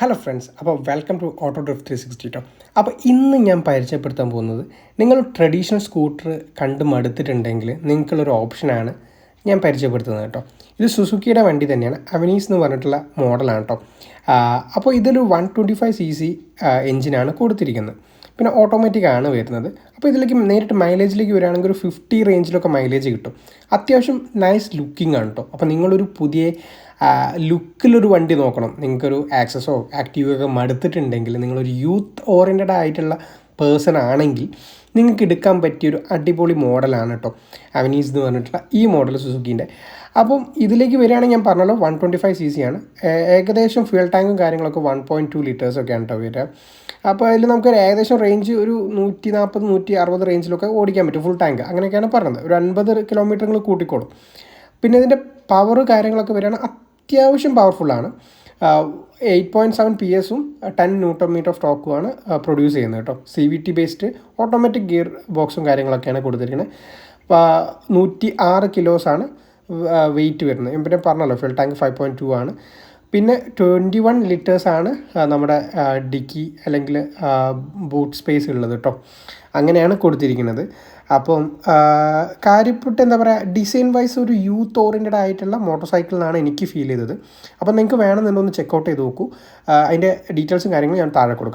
Hello friends അപ്പോൾ welcome to auto drift three sixty കേട്ടോ അപ്പോൾ ഇന്ന് ഞാൻ പരിചയപ്പെടുത്താൻ പോകുന്നത് നിങ്ങൾ ട്രഡീഷണൽ സ്കൂട്ടർ കണ്ട് മടുത്തിട്ടുണ്ടെങ്കിൽ നിങ്ങൾക്കുള്ളൊരു ഓപ്ഷനാണ് ഞാൻ പരിചയപ്പെടുത്തുന്നത് കേട്ടോ. ഇത് സുസുക്കിയുടെ വണ്ടി തന്നെയാണ് അവനീസ് എന്ന് പറഞ്ഞിട്ടുള്ള മോഡലാണ് കേട്ടോ. അപ്പോൾ ഇതൊരു one twenty five C C എഞ്ചിനാണ് കൊടുത്തിരിക്കുന്നത്. പിന്നെ ഓട്ടോമാറ്റിക് ആണ് വരുന്നത്. അപ്പോൾ ഇതിലേക്ക് നേരിട്ട് മൈലേജിലേക്ക് വരികയാണെങ്കിൽ ഒരു ഫിഫ്റ്റി റേഞ്ചിലൊക്കെ മൈലേജ് കിട്ടും. അത്യാവശ്യം നൈസ് ലുക്കിംഗ് ആണ് കേട്ടോ അപ്പോൾ നിങ്ങളൊരു പുതിയ ലുക്കിലൊരു വണ്ടി നോക്കണം. നിങ്ങൾക്കൊരു ആക്സസോ ആക്റ്റീവോ ഒക്കെ മടുത്തിട്ടുണ്ടെങ്കിൽ നിങ്ങളൊരു യൂത്ത് ഓറിയന്റഡ് ആയിട്ടുള്ള പേഴ്സൺ ആണെങ്കിൽ നിങ്ങൾക്ക് എടുക്കാൻ പറ്റിയൊരു അടിപൊളി മോഡലാണ് കേട്ടോ അവനീസ് എന്ന് പറഞ്ഞിട്ടുള്ള ഈ മോഡൽ സുസുക്കിന്റെ അപ്പം ഇതിലേക്ക് വരികയാണെങ്കിൽ ഞാൻ പറഞ്ഞല്ലോ one twenty five C C ആണ് ഏകദേശം ഫ്യൂൽ ടാങ്കും കാര്യങ്ങളൊക്കെ വൺ പോയിന്റ് ടു ലിറ്റേഴ്സൊക്കെയാണ് കേട്ടോ വരിക. അപ്പോൾ അതിൽ നമുക്ക് ഏകദേശം റേഞ്ച് ഒരു നൂറ്റി നാൽപ്പത് നൂറ്റി അറുപത് റേഞ്ചിലൊക്കെ ഓടിക്കാൻ പറ്റും ഫുൾ ടാങ്ക് അങ്ങനെയൊക്കെയാണ് പറഞ്ഞത്. ഒരു അൻപത് കിലോമീറ്റർ നിങ്ങൾ കൂട്ടിക്കോളും. പിന്നെ ഇതിന്റെ പവർ കാര്യങ്ങളൊക്കെ വരികയാണ് അത്യാവശ്യം പവർഫുള്ളാണ് എയ്റ്റ് പോയിന്റ് സെവൻ പി എസും ടെൻ ന്യൂട്ടൺ മീറ്റർ ഓഫ് ടോക്കുമാണ് പ്രൊഡ്യൂസ് ചെയ്യുന്നത് കേട്ടോ. C V T based automatic gear ബോക്സും കാര്യങ്ങളൊക്കെയാണ് കൊടുത്തിരിക്കുന്നത്. നൂറ്റി ആറ് കിലോസാണ് വെയിറ്റ് വരുന്നത്. പിന്നെ പറഞ്ഞല്ലോ full tank five point two ആണ്. പിന്നെ ട്വന്റി വൺ ലിറ്റേഴ്സാണ് നമ്മുടെ ഡിക്കി അല്ലെങ്കിൽ ബൂട്ട് സ്പേസ് ഉള്ളത് കേട്ടോ അങ്ങനെയാണ് കൊടുത്തിരിക്കുന്നത്. അപ്പം കാര്യപ്പെട്ട് എന്താ പറയുക ഡിസൈൻ വൈസ് ഒരു യൂത്ത് ഓറിയന്റഡ് ആയിട്ടുള്ള മോട്ടോർ സൈക്കിളിനാണ് എനിക്ക് ഫീൽ ചെയ്തത്. അപ്പം നിങ്ങൾക്ക് വേണമെന്നുണ്ടെന്ന് ചെക്കൗട്ട് ചെയ്ത് നോക്കൂ. അതിന്റെ ഡീറ്റെയിൽസും കാര്യങ്ങളും ഞാൻ താഴെ കൊടുക്കാം.